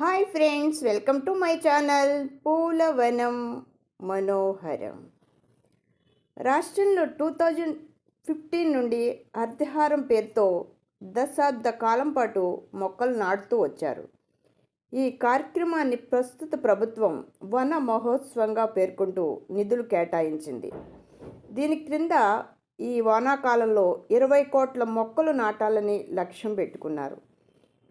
Hi friends welcome to my channel పూలవనం మనోహరం. రాష్ట్రంలో two thousand fifteen నుండి అర్ధహారం పేరుతో దశాబ్ద కాలం పాటు మొక్కలు నాటుతూ వచ్చారు. ఈ కార్యక్రమాన్ని ప్రస్తుత ప్రభుత్వం వన మహోత్సవంగా పేర్కొంటూ నిధులు కేటాయించింది. దీని క్రింద ఈ వానాకాలంలో ఇరవై కోట్ల మొక్కలు నాటాలని లక్ష్యం పెట్టుకున్నారు.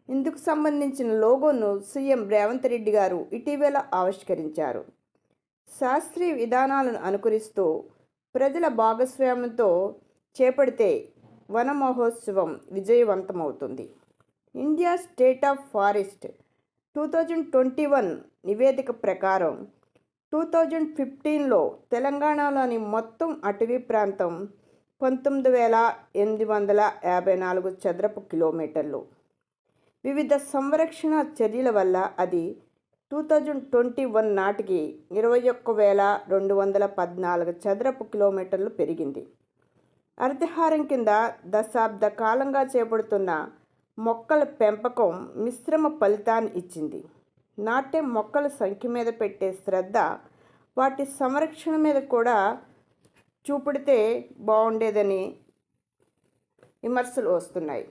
ఇందుకు సంబంధించిన లోగోను సీఎం రేవంత్ రెడ్డి గారు ఇటీవల ఆవిష్కరించారు. శాస్త్రీయ విధానాలను అనుకరిస్తూ ప్రజల భాగస్వామ్యంతో చేపడితే వన మహోత్సవం విజయవంతమవుతుంది. India state of forest two thousand twenty one నివేదిక ప్రకారం టూ థౌజండ్ ఫిఫ్టీన్లో తెలంగాణలోని మొత్తం అటవీ ప్రాంతం పంతొమ్మిది వేల ఎనిమిది వందల యాభై నాలుగు చదరపు కిలోమీటర్లు. వివిధ సంరక్షణ చర్యల వల్ల అది టూ థౌజండ్ ట్వంటీ వన్ నాటికి ఇరవై ఒక్క వేల రెండు వందల పద్నాలుగు చదరపు కిలోమీటర్లు పెరిగింది. అర్ధహారం కింద దశాబ్ద కాలంగా చేపడుతున్న మొక్కల పెంపకం మిశ్రమ ఫలితాన్ని ఇచ్చింది. నాటే మొక్కల సంఖ్య మీద పెట్టే శ్రద్ధ వాటి సంరక్షణ మీద కూడా చూపెడితే బాగుండేదని విమర్శలు వస్తున్నాయి.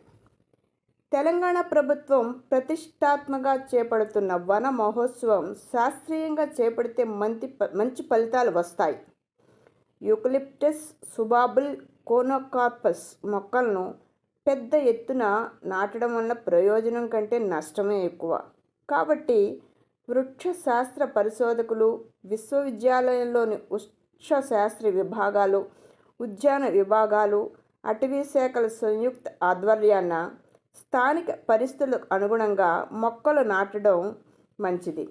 తెలంగాణ ప్రభుత్వం ప్రతిష్టాత్మక చేపడుతున్న వన మహోత్సవం శాస్త్రీయంగా చేపడితే మంచి మంచి ఫలితాలు వస్తాయి. యూకలిప్టస్ సుబాబుల్ కోనోకార్పస్ మొక్కలను పెద్ద ఎత్తున నాటడం వల్ల ప్రయోజనం కంటే నష్టమే ఎక్కువ. కాబట్టి వృక్ష శాస్త్ర పరిశోధకులు విశ్వవిద్యాలయంలోని వృక్ష శాస్త్ర విభాగాలు ఉద్యాన విభాగాలు అటవీ శాఖల సంయుక్త ఆధ్వర్యాన స్థానిక పరిస్థితులకు అనుగుణంగా మొక్కలు నాటడం మంచిది.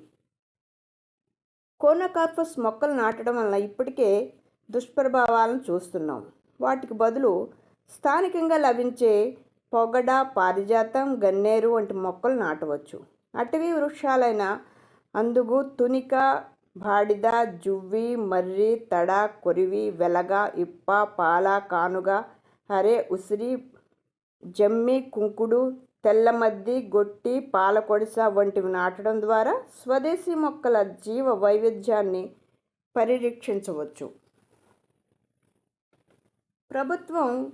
కోనోకార్పస్ మొక్కలు నాటడం వల్ల ఇప్పటికే దుష్ప్రభావాలను చూస్తున్నాం. వాటికి బదులు స్థానికంగా లభించే పొగడ పారిజాతం గన్నేరు వంటి మొక్కలు నాటవచ్చు. అటవీ వృక్షాలైన అందుగు తునిక బాడిద జువ్వి మర్రి తడ కొరివి వెలగ ఇప్ప పాల కానుగ హరే ఉసిరి జమ్మి కుంకుడు తెల్లమద్ది గొట్టి పాలకొడిస వంటివి నాటడం ద్వారా స్వదేశీ మొక్కల జీవ వైవిధ్యాన్ని పరిరక్షించవచ్చు. ప్రభుత్వం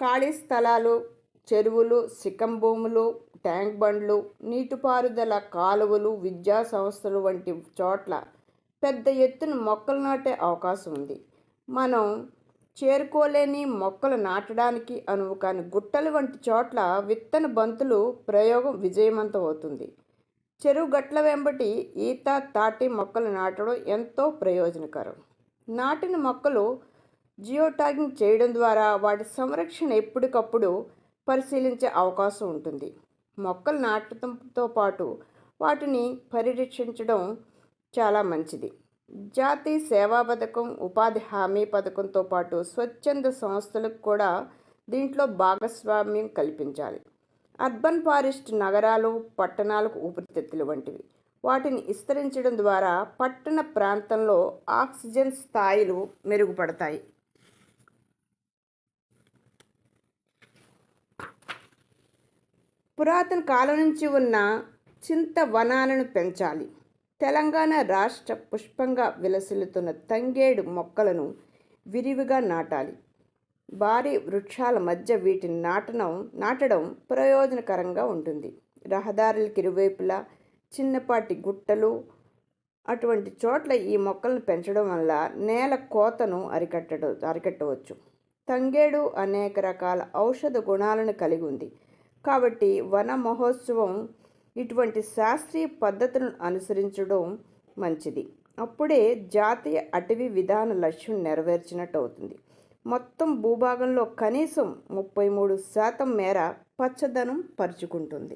ఖాళీ స్థలాలు చెరువులు సికం భూములు ట్యాంక్ బండ్లు నీటిపారుదల కాలువలు విద్యా సంస్థలు వంటి చోట్ల పెద్ద ఎత్తున మొక్కలు నాటే అవకాశం ఉంది. మనం చేరుకోలేని మొక్కలు నాటడానికి అనువు కాని గుట్టలు వంటి చోట్ల విత్తన బంతులు ప్రయోగం విజయవంతం అవుతుంది. చెరువు గట్ల వెంబటి ఈత తాటి మొక్కలు నాటడం ఎంతో ప్రయోజనకరం. నాటిన మొక్కలు జియో ట్యాగింగ్ చేయడం ద్వారా వాటి సంరక్షణ ఎప్పటికప్పుడు పరిశీలించే అవకాశం ఉంటుంది. మొక్కలు నాటడంతో పాటు వాటిని పరిరక్షించడం చాలా మంచిది. జాతీయ సేవా పథకం ఉపాధి హామీ పథకంతో పాటు స్వచ్ఛంద సంస్థలకు కూడా దీంట్లో భాగస్వామ్యం కల్పించాలి. అర్బన్ ఫారెస్ట్ నగరాలు పట్టణాలకు ఊపిరితిత్తులు వంటివి. వాటిని విస్తరించడం ద్వారా పట్టణ ప్రాంతంలో ఆక్సిజన్ స్థాయిలు మెరుగుపడతాయి. పురాతన కాలం నుంచి ఉన్న చింత వనాలను పెంచాలి. తెలంగాణ రాష్ట్ర పుష్పంగా విలసిల్లుతున్న తంగేడు మొక్కలను విరివిగా నాటాలి. భారీ వృక్షాల మధ్య వీటిని నాటడం నాటడం ప్రయోజనకరంగా ఉంటుంది. రహదారులకు ఇరువైపులా చిన్నపాటి గుట్టలు అటువంటి చోట్ల ఈ మొక్కలను పెంచడం వల్ల నేల కోతను అరికట్టడం అరికట్టవచ్చు. తంగేడు అనేక రకాల ఔషధ గుణాలను కలిగి ఉంది. కాబట్టి వన మహోత్సవం ఇటువంటి శాస్త్రీయ పద్ధతులను అనుసరించడం మంచిది. అప్పుడే జాతీయ అటవీ విధాన లక్ష్యం నెరవేర్చినట్టు అవుతుంది మొత్తం భూభాగంలో కనీసం ముప్పై మూడు శాతం మేర పచ్చదనం పరుచుకుంటుంది.